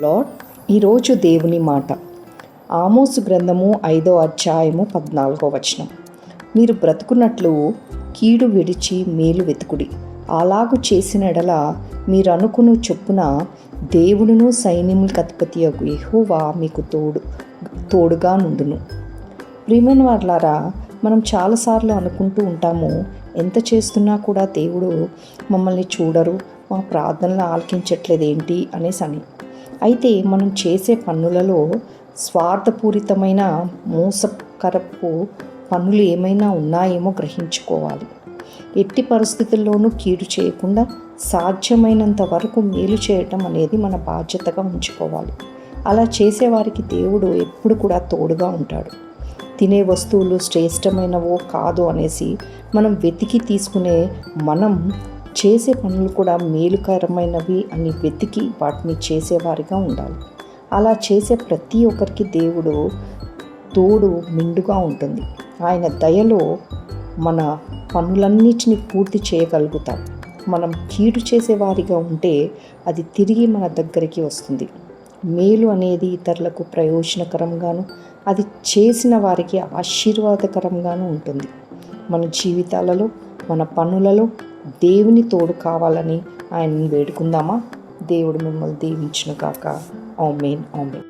Lord ఈరోజు దేవుని మాట. ఆమోసు గ్రంథము ఐదో అధ్యాయము పద్నాలుగో వచనం. మీరు బ్రతుకున్నట్లు కీడు విడిచి మేలు వెతుకుడి. అలాగు చేసిన ఎడల మీరు అనుకును చొప్పున దేవుడును సైన్యములకు అధిపతి యొక్క మీకు తోడు తోడుగా నుండును. ప్రియమైన వాళ్ళారా మనం చాలాసార్లు అనుకుంటూ ఉంటాము ఎంత చేస్తున్నా కూడా దేవుడు మమ్మల్ని చూడరు మా ప్రార్థనలు ఆలకించట్లేదు ఏంటి అనేసి అని అయితే మనం చేసే పనులలో స్వార్థపూరితమైన మోసకరపు పనులు ఏమైనా ఉన్నాయేమో గ్రహించుకోవాలి. ఎట్టి పరిస్థితుల్లోనూ కీడు చేయకుండా సాధ్యమైనంత వరకు మేలు చేయటం అనేది మన బాధ్యతగా ఉంచుకోవాలి. అలా చేసేవారికి దేవుడు ఎప్పుడు కూడా తోడుగా ఉంటాడు. తినే వస్తువులు శ్రేష్టమైనవో కాదు అనేసి మనం వెతికి తీసుకునే మనం చేసే పనులు కూడా మేలుకరమైనవి అని వెతికి వాటిని చేసేవారిగా ఉండాలి. అలా చేసే ప్రతి ఒక్కరికి దేవుడు తోడు మిండుగా ఉంటుంది. ఆయన దయలో మన పనులన్నిటినీ పూర్తి చేయగలుగుతాం. మనం కీడు చేసేవారిగా ఉంటే అది తిరిగి మన దగ్గరికి వస్తుంది. మేలు అనేది ఇతరులకు ప్రయోజనకరంగాను అది చేసిన వారికి ఆశీర్వాదకరంగాను ఉంటుంది. మన జీవితాలలో మన పనులలో దేవుని తోడు కావాలని ఆయనను వేడుకుందామా? దేవుడు మిమ్మల్ని దీవించును కాక ఆమెన్ ఆమెన్.